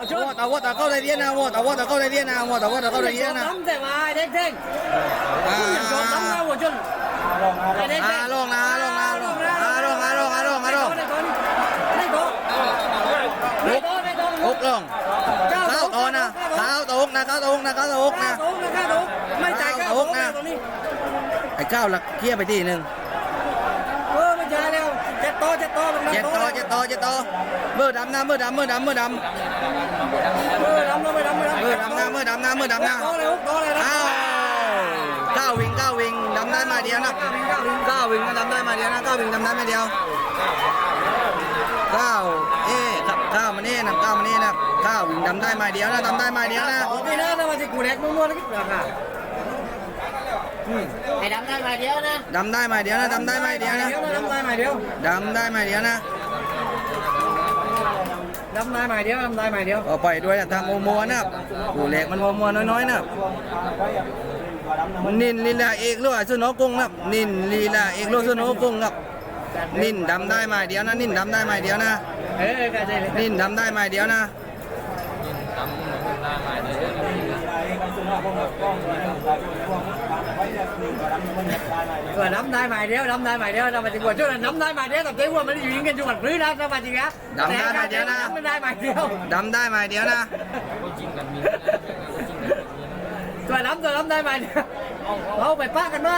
วัวตะวัวตะเข้าได้เรียนนะวัวตะวัวตะเข้าได้เรียนนะวัวตะวัวตะเข้าได้เรียนนะทำแต่มาเด็กเด้งอ่า เจ็ดโต๊ะเจ็ดโต๊ะมันเจ็ดโตเจ็ดโตเจ็ดโตมือดำนะมือดำมือดำมือดำเออดำแล้วไม่ดำไม่ดำมือดำนะมือดำนะมือดำนะโตเลยโตเลยนะอ้าวก้าวิ่งก้าวิ่งดำได้มาเดียวนะก้าวิ่งก็ดำได้มาเดียวนะก้าวิ่งดำได้มาเดียวก้าวเอ๊ะครับก้าวมานี่นะก้าวมานี่นะก้าวิ่งดำได้มาเดียวนะดำได้มาเดียวนะโอ้พี่นะนะมาที่กูเล็กมั่วๆนะคิดราคา ไอ้ดำได้มาเดียวนะดำได้มาเดียวนะดำได้มาเดียวนะ ดำได้มาเดียวดำได้มาเดียวนะดำได้มาเดียวดำได้มาเดียวก็ไปด้วยนะทางโมมัวนะครับกูเล็กมันโมมัวน้อยๆนะครับนินลีลาเอกหรือว่าสุนกุ้งนะครับนินลีลาเอกหรือสุนกุ้งครับนินดำได้มาเดียวนะ นินดำได้มาเดียวนะ เออก็ใช่เลยนินดำได้มาเดียวนะก็ดำได้มาเดียว ดำได้มาเดียวดำมาจริงว่าช่วงนั้นดำได้มาเดียวแต่เจ้าว่ามันอยู่ยิงกันจังหวัดพื้นนะดำมาจริงนะดำได้มาเดียวดำได้มาเดียวนะตัวดำตัวดำได้มาเดียวเราไปป้ากันไหม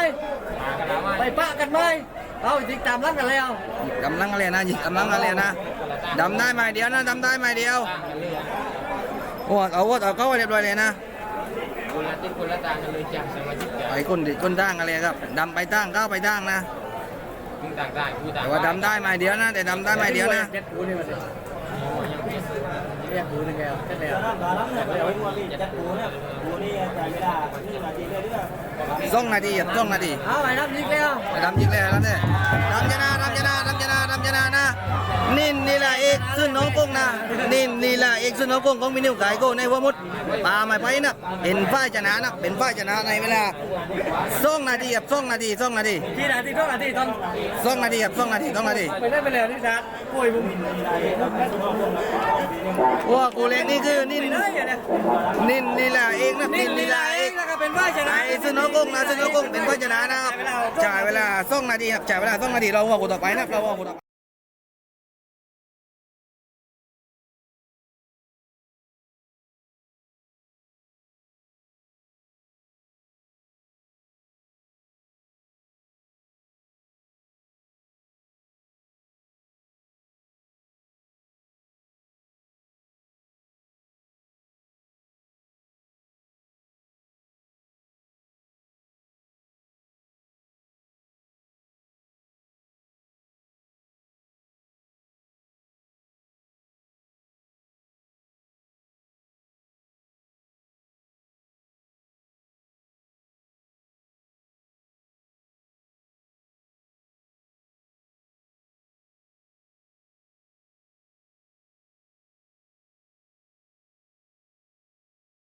ไปป้ากันไหมเราติดตามรักกันแล้วกำลังอะไรนะกำลังอะไรนะดำได้มาเดียวนะดำได้มาเดียวโอ้เอาวัดเอาเข้าเรียบร้อยเลยนะ คนละทิศคนละทางกันเลยจ้ะสมาชิกจ้ะไปคนดิคนตั้งอะไรครับดำไปตั้งเข้าไปตั้งนะ มึงต่างได้กูต่างแต่ว่าดำได้มาเดียวนะ แต่ดำได้มาเดียวนะ เจ็ดปูนี่มาสิเรียกปูนี่แกเจ็ดแล้วสองนาทีครับสองนาทีเอาไปดำยิงแล้วดำยิงเลยแล้วเนี่ยดำชนะดำชนะดำชนะดำชนะนะ ซึ่งน้องกุ้งนะนินนี่แหละเอกซึ่งน้องกุ้งของมินิวไก่โก้ในหัวมุดปลาไม่ไปนะเป็นฝ้ายชนะนะเป็นฝ้ายชนะในเวลาสองนาทีครับสองนาทีสองนาทีกี่นาทีเท่านาทีตอนสองนาทีครับสองนาทีสองนาทีไปได้ไปแล้วนี่ชัดป่วยบุ้มว่ากูเล็กนี่คือนินได้ยังไงนินนี่แหละเอกนะนินี่นลีนี่แหลาละเอเอกงแล้วก็เป็นว่าชนะไอ้ซึ่งน้องกุ้งนะซึ่งน้องกุ้งเป็นฝ้ายชนะนะครับจ่ายเวลาสองนาทีครับจ่ายเวลาสองนาทีเราว่ากูต่อไปนะครับเราว่ากูต่อไป